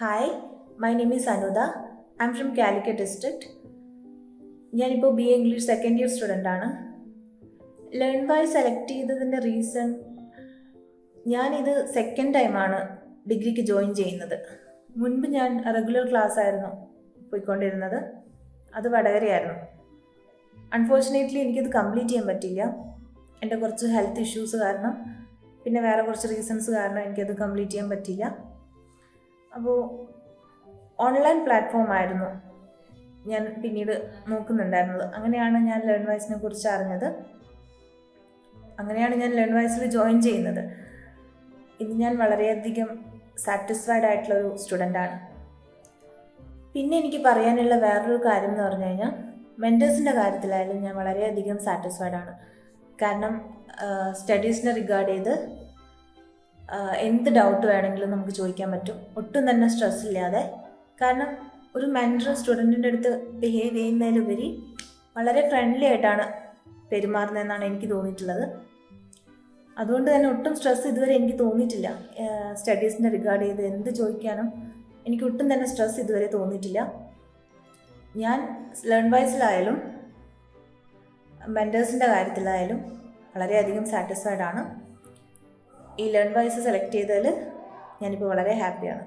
Hi my name is Anuda I'm from Calicut district ഞാനിപ്പോൾ B A English second year student ആണ്. Learn by select ചെയ്തതിന്റെ reason ഞാനിത് second ടൈമാണ് ഡിഗ്രിക്ക് join ചെയ്യുന്നത്. മുൻപ് ഞാൻ റെഗുലർ ക്ലാസ് ആയിരുന്നു പോയിക്കൊണ്ടിരുന്നത്. അത് വടകരയായിരുന്നു. അൺഫോർച്ചുനേറ്റ്ലി എനിക്കിത് കംപ്ലീറ്റ് ചെയ്യാൻ പറ്റിയില്ല. എന്റെ കുറച്ച് ഹെൽത്ത് ഇഷ്യൂസ് കാരണം പിന്നെ വേറെ കുറച്ച് റീസൺസ് കാരണം എനിക്കത് കംപ്ലീറ്റ് ചെയ്യാൻ പറ്റിയില്ല. അപ്പോൾ ഓൺലൈൻ പ്ലാറ്റ്ഫോം ആയിരുന്നു ഞാൻ പിന്നീട് നോക്കുന്നുണ്ടായിരുന്നത്. അങ്ങനെയാണ് ഞാൻ ലേൺ വൈസിനെ കുറിച്ച് അറിഞ്ഞത്. അങ്ങനെയാണ് ഞാൻ ലേൺ വൈസിൽ ജോയിൻ ചെയ്യുന്നത്. ഇന്ന് ഞാൻ വളരെയധികം സാറ്റിസ്ഫൈഡ് ആയിട്ടുള്ള ഒരു സ്റ്റുഡന്റാണ് പിന്നെ എനിക്ക് പറയാനുള്ള വേറൊരു കാര്യം എന്ന് പറഞ്ഞു കഴിഞ്ഞാൽ മെന്റേഴ്സിന്റെ കാര്യത്തിലായാലും ഞാൻ വളരെയധികം സാറ്റിസ്ഫൈഡ് ആണ്. കാരണം സ്റ്റഡീസിനെ റിഗാർഡ് ചെയ്ത് എന്ത് ഡൗട്ട് വേണമെങ്കിലും നമുക്ക് ചോദിക്കാൻ പറ്റും. ഒട്ടും തന്നെ സ്ട്രെസ് ഇല്ലാതെ. കാരണം ഒരു മെന്റർ സ്റ്റുഡന്റിന്റെ അടുത്ത് ബിഹേവ് ചെയ്യുന്നതിലുപരി വളരെ ഫ്രണ്ട്ലി ആയിട്ടാണ് പെരുമാറുന്നതെന്നാണ് എനിക്ക് തോന്നിയിട്ടുള്ളത്. അതുകൊണ്ട് തന്നെ ഒട്ടും സ്ട്രെസ് ഇതുവരെ എനിക്ക് തോന്നിയിട്ടില്ല. സ്റ്റഡീസിനെ റിഗാർഡ് ചെയ്ത് എന്ത് ചോദിക്കാനും എനിക്ക് ഒട്ടും തന്നെ സ്ട്രെസ് ഇതുവരെ തോന്നിയിട്ടില്ല. ഞാൻ ലേൺ വൈസിലായാലും മെന്റേഴ്സിന്റെ കാര്യത്തിലായാലും വളരെയധികം സാറ്റിസ്ഫൈഡ് ആണ്. ഈ ലേൺ വൈസ് സെലക്ട് ചെയ്തതിൽ ഞാനിപ്പോൾ വളരെ ഹാപ്പിയാണ്